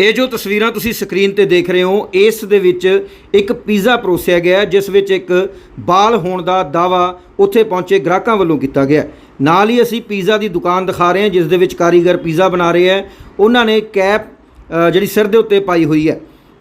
ਇਹ ਜੋ ਤਸਵੀਰਾਂ ਤੁਸੀਂ ਸਕਰੀਨ ਤੇ ਦੇਖ ਰਹੇ ਹੋ, ਇਸ ਦੇ ਵਿੱਚ ਇੱਕ ਪੀਜ਼ਾ ਪਰੋਸਿਆ ਗਿਆ ਜਿਸ ਵਿੱਚ ਇੱਕ ਬਾਲ ਹੋਣ ਦਾ ਦਾਵਾ ਉੱਥੇ ਪਹੁੰਚੇ ਗ੍ਰਾਹਕਾਂ ਵੱਲੋਂ ਕੀਤਾ ਗਿਆ ਨਾਲ ਹੀ ਅਸੀਂ ਪੀਜ਼ਾ ਦੀ ਦੁਕਾਨ ਦਿਖਾ ਰਹੇ ਹਾਂ, ਜਿਸ ਦੇ ਵਿੱਚ ਕਾਰੀਗਰ ਪੀਜ਼ਾ ਬਣਾ ਰਹੇ ਹੈ। ਉਹਨਾਂ ਨੇ ਕੈਪ ਜਿਹੜੀ ਸਿਰ ਦੇ ਉੱਤੇ ਪਾਈ ਹੋਈ ਹੈ।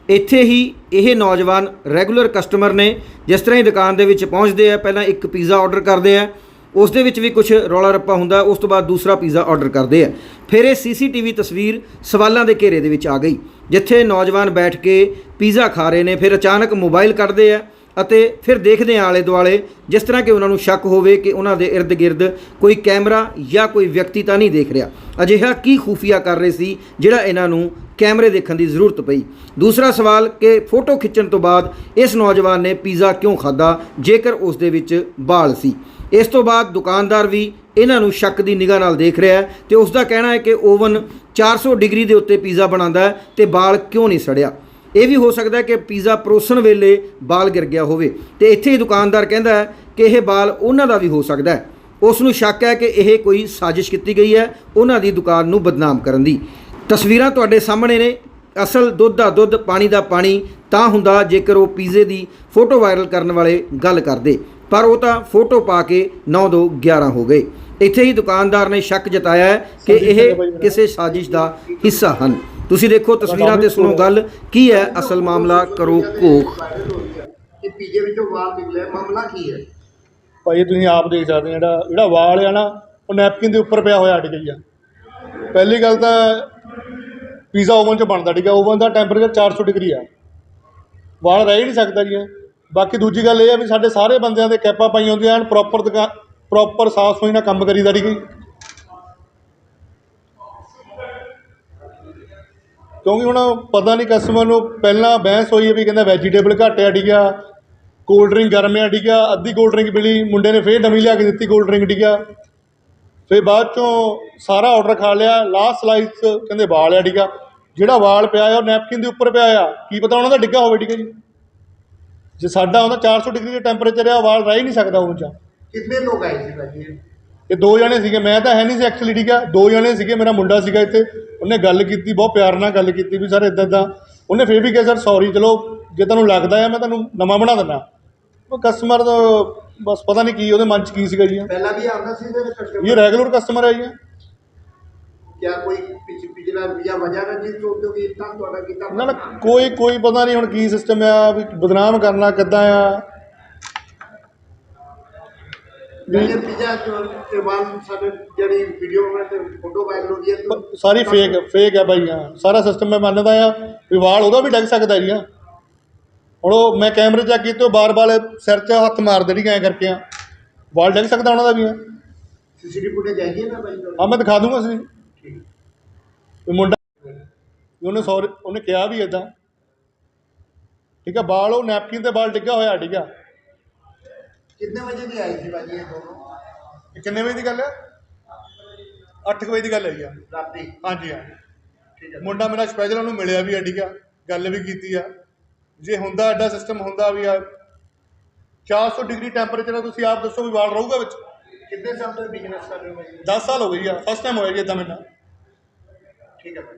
ਇੱਥੇ ਹੀ ਇਹ ਨੌਜਵਾਨ ਰੈਗੂਲਰ ਕਸਟਮਰ ਨੇ ਜਿਸ ਤਰ੍ਹਾਂ ਹੀ ਦੁਕਾਨ ਦੇ ਵਿੱਚ ਪਹੁੰਚਦੇ ਆ, ਪਹਿਲਾਂ ਇੱਕ ਪੀਜ਼ਾ ਆਰਡਰ ਕਰਦੇ ਆ। ਉਸ ਦੇ ਵਿੱਚ ਵੀ ਕੁਝ ਰੌਲਾ ਰੱਪਾ ਹੁੰਦਾ, ਉਸ ਤੋਂ ਬਾਅਦ ਦੂਸਰਾ ਪੀਜ਼ਾ ਆਰਡਰ ਕਰਦੇ ਆ। ਫਿਰ ਇਹ ਸੀਸੀਟੀਵੀ ਤਸਵੀਰ ਸਵਾਲਾਂ ਦੇ ਘੇਰੇ ਦੇ ਵਿੱਚ ਆ ਗਈ, ਜਿੱਥੇ ਨੌਜਵਾਨ ਬੈਠ ਕੇ ਪੀਜ਼ਾ ਖਾ ਰਹੇ ਨੇ, ਫਿਰ ਅਚਾਨਕ ਮੋਬਾਈਲ ਕੱਢਦੇ ਆ ਅਤੇ ਫਿਰ ਦੇਖਦੇ ਹਾਂ ਆਲੇ ਦੁਆਲੇ ਜਿਸ ਤਰ੍ਹਾਂ ਕਿ ਉਹਨਾਂ ਨੂੰ ਸ਼ੱਕ ਹੋਵੇ ਕਿ ਉਹਨਾਂ ਦੇ ਇਰਦ ਗਿਰਦ ਕੋਈ ਕੈਮਰਾ ਜਾਂ ਕੋਈ ਵਿਅਕਤੀ ਤਾਂ ਨਹੀਂ ਦੇਖ ਰਿਹਾ। ਅਜਿਹਾ ਕੀ ਖੂਫੀਆ ਕਰ ਰਹੇ ਸੀ ਜਿਹੜਾ ਇਹਨਾਂ ਨੂੰ ਕੈਮਰੇ ਦੇਖਣ ਦੀ ਜ਼ਰੂਰਤ ਪਈ? ਦੂਸਰਾ ਸਵਾਲ ਕਿ ਫੋਟੋ ਖਿੱਚਣ ਤੋਂ ਬਾਅਦ ਇਸ ਨੌਜਵਾਨ ਨੇ ਪੀਜ਼ਾ ਕਿਉਂ ਖਾਦਾ ਜੇਕਰ ਉਸ ਦੇ ਵਿੱਚ ਬਾਲ ਸੀ? ਇਸ ਤੋਂ ਬਾਅਦ ਦੁਕਾਨਦਾਰ ਵੀ ਇਹਨਾਂ ਨੂੰ ਸ਼ੱਕ ਦੀ ਨਿਗਾਹ ਨਾਲ ਦੇਖ ਰਿਹਾ ਹੈ ਤੇ ਉਸ ਦਾ ਕਹਿਣਾ ਹੈ ਕਿ ਓਵਨ 400 ਡਿਗਰੀ ਦੇ ਉੱਤੇ ਪੀਜ਼ਾ ਬਣਾਉਂਦਾ ਹੈ ਤੇ ਬਾਲ ਕਿਉਂ ਨਹੀਂ ਸੜਿਆ? ਇਹ ਵੀ ਹੋ ਸਕਦਾ ਹੈ ਕਿ ਪੀਜ਼ਾ ਪਰੋਸਣ ਵੇਲੇ ਬਾਲ ਗਿਰ ਗਿਆ ਹੋਵੇ। ਤੇ ਇੱਥੇ ਹੀ ਦੁਕਾਨਦਾਰ ਕਹਿੰਦਾ ਹੈ ਕਿ ਇਹ ਬਾਲ ਉਹਨਾਂ ਦਾ ਵੀ ਹੋ ਸਕਦਾ ਹੈ। ਉਸ ਨੂੰ ਸ਼ੱਕ ਹੈ ਕਿ ਇਹ ਕੋਈ ਸਾਜ਼ਿਸ਼ ਕੀਤੀ ਗਈ ਹੈ ਉਹਨਾਂ ਦੀ ਦੁਕਾਨ ਨੂੰ ਬਦਨਾਮ ਕਰਨ ਦੀ। ਤਸਵੀਰਾਂ ਤੁਹਾਡੇ ਸਾਹਮਣੇ ਨੇ। ਅਸਲ ਦੁੱਧ ਦਾ ਦੁੱਧ ਪਾਣੀ ਦਾ ਪਾਣੀ ਤਾਂ ਹੁੰਦਾ ਜੇਕਰ ਉਹ ਪੀਜ਼ੇ ਦੀ ਫੋਟੋ ਵਾਇਰਲ ਕਰਨ ਵਾਲੇ ਗੱਲ ਕਰਦੇ। ਪਰ ਉਹ ਤਾਂ ਫੋਟੋ ਪਾ ਕੇ 9 ਦੋ 11 ਹੋ ਗਏ। ਇੱਥੇ ਹੀ ਦੁਕਾਨਦਾਰ ਨੇ ਸ਼ੱਕ ਜਤਾਇਆ ਕਿ ਇਹ ਕਿਸੇ ਸਾਜ਼ਿਸ਼ ਦਾ ਹਿੱਸਾ ਹਨ। ਤੁਸੀਂ ਦੇਖੋ ਤਸਵੀਰਾਂ ਤੇ ਸੁਣੋ ਗੱਲ ਕੀ ਹੈ ਅਸਲ ਮਾਮਲਾ ਕਰੋ ਕੋਖ ਕਿ ਪੀਜੇ ਵਿੱਚੋਂ ਵਾਲ ਨਿਕਲਿਆ ਮਾਮਲਾ ਕੀ ਹੈ? ਭਾਈ ਤੁਸੀਂ ਆਪ ਦੇਖ ਸਕਦੇ ਹੋ ਜਿਹੜਾ ਜਿਹੜਾ ਵਾਲ ਆ ਨਾ ਉਹ ਨੈਪਕਿਨ ਦੇ ਉੱਪਰ ਪਿਆ ਹੋਇਆ ਅੜ ਗਈ ਆ। ਪਹਿਲੀ ਗੱਲ ਤਾਂ ਪੀਜ਼ਾ ਓਵਨ 'ਚ ਬਣਦਾ ਠੀਕ ਆ? ਓਵਨ ਦਾ ਟੈਂਪਰੇਚਰ 400 ਡਿਗਰੀ ਆ। ਵਾਲ ਰਹਿ ਹੀ ਨਹੀਂ ਸਕਦਾ ਜੀ ਇਹ। ਬਾਕੀ ਦੂਜੀ ਗੱਲ ਇਹ ਆ ਵੀ ਸਾਡੇ ਸਾਰੇ ਬੰਦਿਆਂ ਦੇ ਕੈਪਾਂ ਪਾਈਆਂ ਹੁੰਦੀਆਂ ਹਨ ਪ੍ਰੋਪਰ ਪ੍ਰੋਪਰ ਸਾਫ਼ ਸੁਥਰੀ ਨਾਲ ਕੰਮ ਕਰੀਦਾ ਠੀਕ ਹੈ ਕਿਉਂਕਿ ਹੁਣ ਪਤਾ ਨਹੀਂ ਕਸਟਮਰ ਨੂੰ ਪਹਿਲਾਂ ਬਹਿਸ ਹੋਈ ਹੈ ਵੀ ਕਹਿੰਦਾ ਵੈਜੀਟੇਬਲ ਘੱਟ ਆ ਡਿੱਗਿਆ ਕੋਲਡ ਡਰਿੰਕ ਗਰਮ ਆ ਠੀਕ ਆ ਅੱਧੀ ਕੋਲਡ ਡਰਿੰਕ ਮਿਲੀ, ਮੁੰਡੇ ਨੇ ਫੇਰ ਨਵੀਂ ਲਿਆ ਕੇ ਦਿੱਤੀ ਕੋਲਡ ਡਰਿੰਕ ਡਿੱਗਿਆ ਫਿਰ ਬਾਅਦ ਚੋਂ ਸਾਰਾ ਆਰਡਰ ਖਾ ਲਿਆ ਲਾਸਟ ਸਲਾਈਸ ਕਹਿੰਦੇ ਵਾਲ ਆ ਠੀਕ ਜਿਹੜਾ ਵਾਲ ਪਿਆ ਆ ਉਹ ਨੈਪਕਿਨ ਦੇ ਉੱਪਰ ਪਿਆ ਆ। ਕੀ ਪਤਾ ਉਹਨਾਂ ਦਾ ਡਿੱਗਾ ਹੋਵੇ ਠੀਕ ਹੈ ਜੀ। ਜੇ ਸਾਡਾ ਹੁੰਦਾ 400 ਡਿਗਰੀ ਦਾ ਟੈਂਪਰੇਚਰ ਆ ਵਾਲ ਰਹਿ ਹੀ ਨਹੀਂ ਸਕਦਾ ਉਹ 'ਚ। ਕਿੰਨੇ ਲੋਕ ਆਏ ਸੀ ਭਾਜੀ? ਇਹ? ਦੋ ਜਣੇ ਸੀਗੇ ਮੈਂ ਤਾਂ ਹੈ ਨਹੀਂ ਸੀ ਐਕਚੁਅਲੀ ਠੀਕ ਆ? ਦੋ ਜਣੇ ਸੀਗੇ ਮੇਰਾ ਮੁੰਡਾ ਸੀਗਾ ਇੱਥੇ। ਉਹਨੇ ਗੱਲ ਕੀਤੀ ਬਹੁਤ ਪਿਆਰ ਨਾਲ ਗੱਲ ਕੀਤੀ ਵੀ ਸਰ ਇਦਾਂ ਇਦਾਂ ਉਹਨੇ ਫੇਰ ਵੀ ਕਿਹਾ ਸਰ ਸੌਰੀ ਚਲੋ ਜੇ ਤੁਹਾਨੂੰ ਲੱਗਦਾ ਆ ਮੈਂ ਤੁਹਾਨੂੰ ਨਵਾਂ ਬਣਾ ਦਿੰਦਾ। ਉਹ ਕਸਟਮਰ ਦਾ ਬਸ ਪਤਾ ਨਹੀਂ ਕੀ ਉਹਦੇ ਮਨ 'ਚ ਕੀ ਸੀਗਾ ਜੀ। ਪਹਿਲਾਂ ਵੀ ਆਉਂਦਾ ਸੀ ਇਹਦੇ ਵਿੱਚ ਇਹ ਰੈਗੂਲਰ ਕਸਟਮਰ ਹੈ ਜੀ। ਕੋਈ ਪਿਛ ਪਿਛਲਾ ਜਾਂ ਵਜ੍ਹਾ ਨਾਲ ਜਿਸ ਤੋਂ ਕਿ ਇਤਨਾ ਤੁਹਾਡਾ ਕੀਤਾ ਨਾ ਨਾ ਕੋਈ ਕੋਈ ਪਤਾ ਨਹੀਂ ਹੁਣ ਕੀ ਸਿਸਟਮ ਆ ਵੀ ਬਦਨਾਮ ਕਰਨਾ ਕਿੱਦਾਂ ਆ। ਜਿਹੜੇ ਪੀਜਾ ਜੋ ਤੇ ਵਾਲ ਸਾਡੇ ਜਿਹੜੀ ਵੀਡੀਓ ਵਿੱਚ ਤੇ ਫੋਟੋ ਵਾਇਰਲ ਹੋ ਗਈ ਹੈ ਤਾਂ ਸਾਰੀ ਫੇਕ ਫੇਕ ਹੈ ਭਾਈ ਹਾਂ। ਸਾਰਾ ਸਿਸਟਮ ਮੈਂ ਮੰਨਦਾ ਆ ਵੀ ਵਾਲ ਉਹਦਾ ਵੀ ਡਿੱਗ ਸਕਦਾ ਜੀ ਆ ਹੁਣ ਉਹ ਮੈਂ ਕੈਮਰੇ ਚੈੱਕ ਕੀਤੇ ਉਹ ਬਾਰ-ਬਾਰ ਸਿਰ 'ਚ ਹੱਥ ਮਾਰਦੇ ਨਹੀਂ ਐਂ ਕਰਕੇ ਆ ਵਾਲ ਡਿੱਗ ਸਕਦਾ ਉਹਨਾਂ ਦਾ ਵੀ ਆ ਸੀਸੀਟੀਵੀ ਫੁਟੇਜ ਆਈ ਹੈ ਨਾ ਤੁਹਾਡੀ? ਆ ਮੈਂ ਦਿਖਾ ਦੂੰਗਾ ਸੀ ਠੀਕ। ਵੀ ਮੁੰਡਾ ਉਹਨੇ ਸੌਰੀ ਉਹਨੇ ਕਿਹਾ ਵੀ ਇਦਾਂ ਠੀਕ ਆ ਵਾਲ ਉਹ ਨੈਪਕਿਨ ਤੇ ਵਾਲ ਡਿੱਗਾ ਹੋਇਆ ਠੀਕ ਕਿੰਨੇ ਵਜੇ ਦੀ ਆਈ ਸੀ ਭਾਜੀ ਇਹ ਦੋਨੋਂ? ਇਹ ਕਿੰਨੇ ਵਜੇ ਦੀ ਗੱਲ ਹੈ? 8 ਵਜੇ ਦੀ ਗੱਲ ਹੈਗੀ ਆ। ਰਾਤੀ? ਹਾਂਜੀ ਹਾਂ। ਠੀਕ ਹੈ। ਮੁੰਡਾ ਮੇਰਾ ਸਪੈਸ਼ਲ ਉਹਨੂੰ ਮਿਲਿਆ ਵੀ ਆ ਠੀਕ ਆ ਗੱਲ ਵੀ ਕੀਤੀ ਆ। ਜੇ ਹੁੰਦਾ ਐਡਾ ਸਿਸਟਮ ਹੁੰਦਾ ਵੀ ਆ 400 ਡਿਗਰੀ ਟੈਂਪਰੇਚਰ ਆ ਤੁਸੀਂ ਆਪ ਦੱਸੋ ਵੀ ਵਾਲ ਰਹੂਗਾ ਵਿੱਚ? ਕਿੰਨੇ ਸਾਲ ਤੋਂ ਬਿਜ਼ਨਸ ਕਰ ਰਹੇ ਹੋ ਭਾਜੀ? 10 ਸਾਲ ਹੋ ਗਈ ਆ ਫਸਟ ਟਾਈਮ ਹੋਇਆ ਜੀ ਇਦਾਂ ਮੇਰੇ ਨਾਲ। ਠੀਕ ਹੈ ਭਾਈ